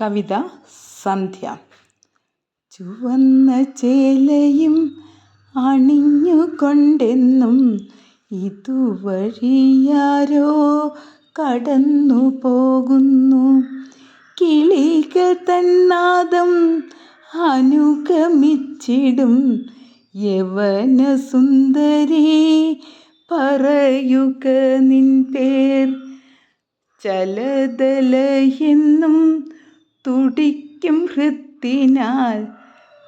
കവിത സന്ധ്യ. ചുവന്ന ചേലയും അണിഞ്ഞുകൊണ്ടെന്നും ഇതുവഴിയാരോ കടന്നു പോകുന്നു. കിളികൾ തന്നാദം അനുഗമിച്ചിടും. യവന സുന്ദരി പറയുക നിൻ പേർ. ചലതലയെന്നും തുടിക്കും ഹൃത്തിനാൽ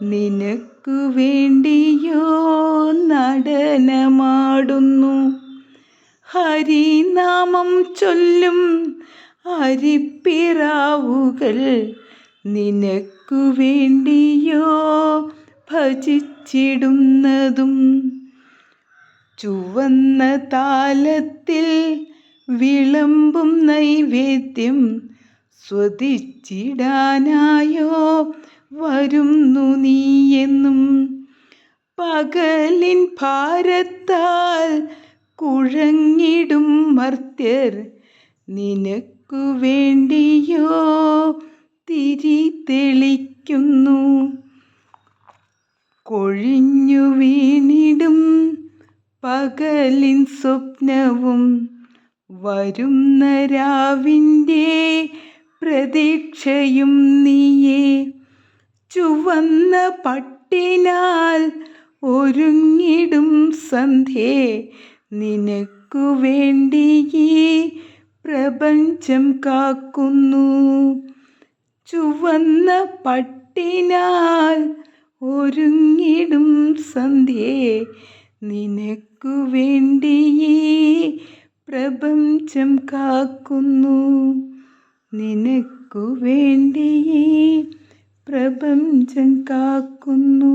നിനക്കു വേണ്ടിയോ നടനമാടുന്നു. ഹരിനാമം ചൊല്ലും അരിപ്പിറാവുകൾ നിനക്കു വേണ്ടിയോ ഭജിച്ചിടുന്നതും. ചുവന്ന താലത്തിൽ വിളമ്പും നൈവേദ്യം സ്വദിച്ചിടാനായോ? വരുന്നു നീയെന്നും പകലിൻ ഭാരത്താൽ കുഴങ്ങിടും മർത്യർ. നിനക്കു വേണ്ടിയോ? തിരി തെളിക്കുന്നു. കൊഴിഞ്ഞു വീണിടും പകലിൻ സ്വപ്നവും. വരുന്ന രാവിന്റെ പ്രതീക്ഷയും നീയേ. ചുവന്ന പട്ടിനാൽ ഒരുങ്ങിടും സന്ധ്യേ. നിനക്കു വേണ്ടി പ്രപഞ്ചം കാക്കുന്നു. ചുവന്ന പട്ടിനാൽ ഒരുങ്ങിടും സന്ധ്യേ. നിനക്കു വേണ്ടി ഈ പ്രപഞ്ചം കാക്കുന്നു. നിനക്കു വേണ്ടിയേ പ്രപഞ്ചം കാക്കുന്നു.